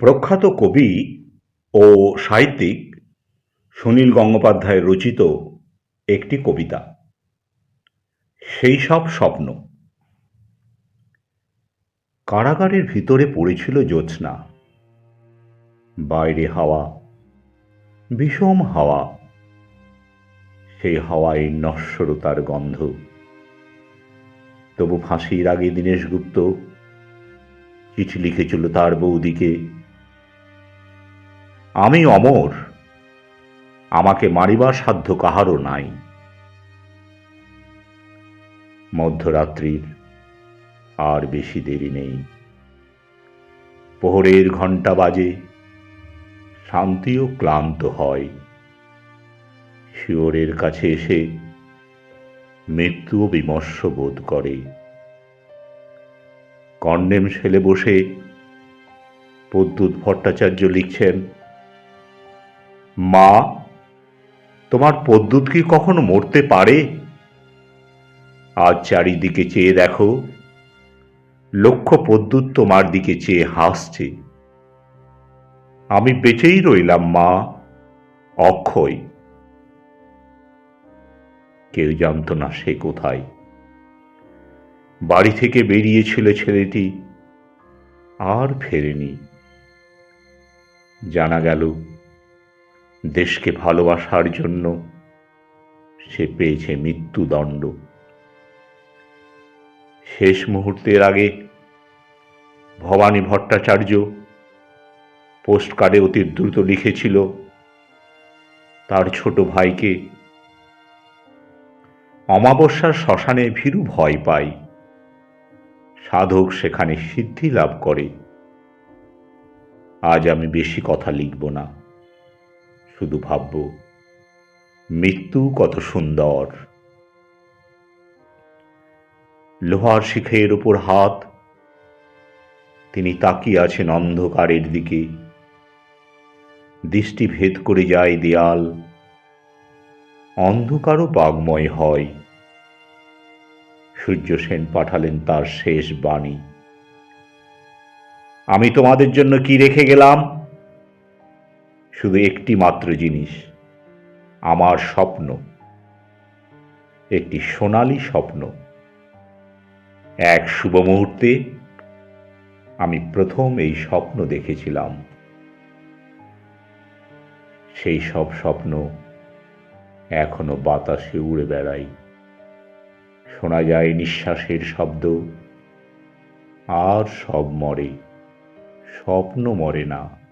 প্রখ্যাত কবি ও সাহিত্যিক সুনীল গঙ্গোপাধ্যায় রচিত একটি কবিতা, সেই সব স্বপ্ন। কারাগারের ভিতরে পড়েছিল জ্যোৎস্না। বাইরে হাওয়া, বিষম হাওয়া, সেই হাওয়ায় নশ্বরতার গন্ধ। তবু ফাঁসির আগে দীনেশ গুপ্ত চিঠি লিখেছিল তার বৌদিকে। আমি অমর। আমাকে মারিবার সাধ্য কাহারও নাই। মধ্যরাত্রির আর বেশি দেরি নেই। প্রহরের ঘণ্টা বাজে শান্তিও ক্লান্ত হয়। শিওরের কাছে এসে মৃত্যুও বিমর্ষ বোধ করে। কন্ডেম সেলে বসে প্রদ্যুৎ ভট্টাচার্য লিখছেন মা, তোমার প্রদ্যুৎ কি কখনো মরতে পারে? আজ চারিদিকে চেয়ে দেখো, লক্ষ্য প্রদ্যুৎ তোমার দিকে চেয়ে হাসছে। আমি বেঁচেই রইলাম, মা, অক্ষয়। কেউ জানত না সে কোথায়। বাড়ি থেকে বেরিয়েছিল ছেলেটি, আর ফেরেনি। জানা গেল দেশকে ভালোবাসার জন্য সে পেয়েছে মৃত্যুদণ্ড। শেষ মুহূর্তের আগে ভবানী ভট্টাচার্য পোস্টকার্ডে অতি দ্রুত লিখেছিল, তার ছোট ভাইকে অমাবস্যার শ্মশানে ভীরু ভয় পায় সাধক সেখানে সিদ্ধি লাভ করে। আজ আমি বেশি কথা লিখব না। শুধু ভাবব, মৃত্যু কত সুন্দর। লোহার শিখের ওপর হাত, তিনি তাকিয়ে আছেন অন্ধকারের দিকে। দৃষ্টি ভেদ করে যায় দেয়াল, অন্ধকারও বাগময় হয়। সূর্য সেন পাঠালেন তার শেষ বাণী। আমি তোমাদের জন্য কি রেখে গেলাম? শুধু একটি মাত্র জিনিস, আমার স্বপ্ন। একটি সোনালি স্বপ্ন। এক শুভ মুহূর্তে আমি প্রথম এই স্বপ্ন দেখেছিলাম। সেই সব স্বপ্ন এখনও বাতাসে উড়ে বেড়াই শোনা যায় নিঃশ্বাসের শব্দ। আর সব মরে, স্বপ্ন মরে না।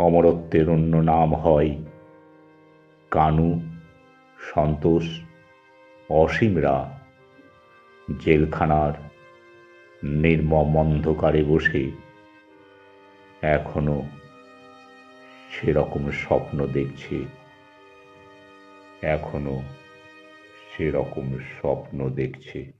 অমরত্বের অন্য নাম হয়। কানু, সন্তোষ, অসীমরা, জেলখানার নির্মম অন্ধকারে বসে। এখনও সেরকম স্বপ্ন দেখছে। এখনও সেরকম স্বপ্ন দেখছে।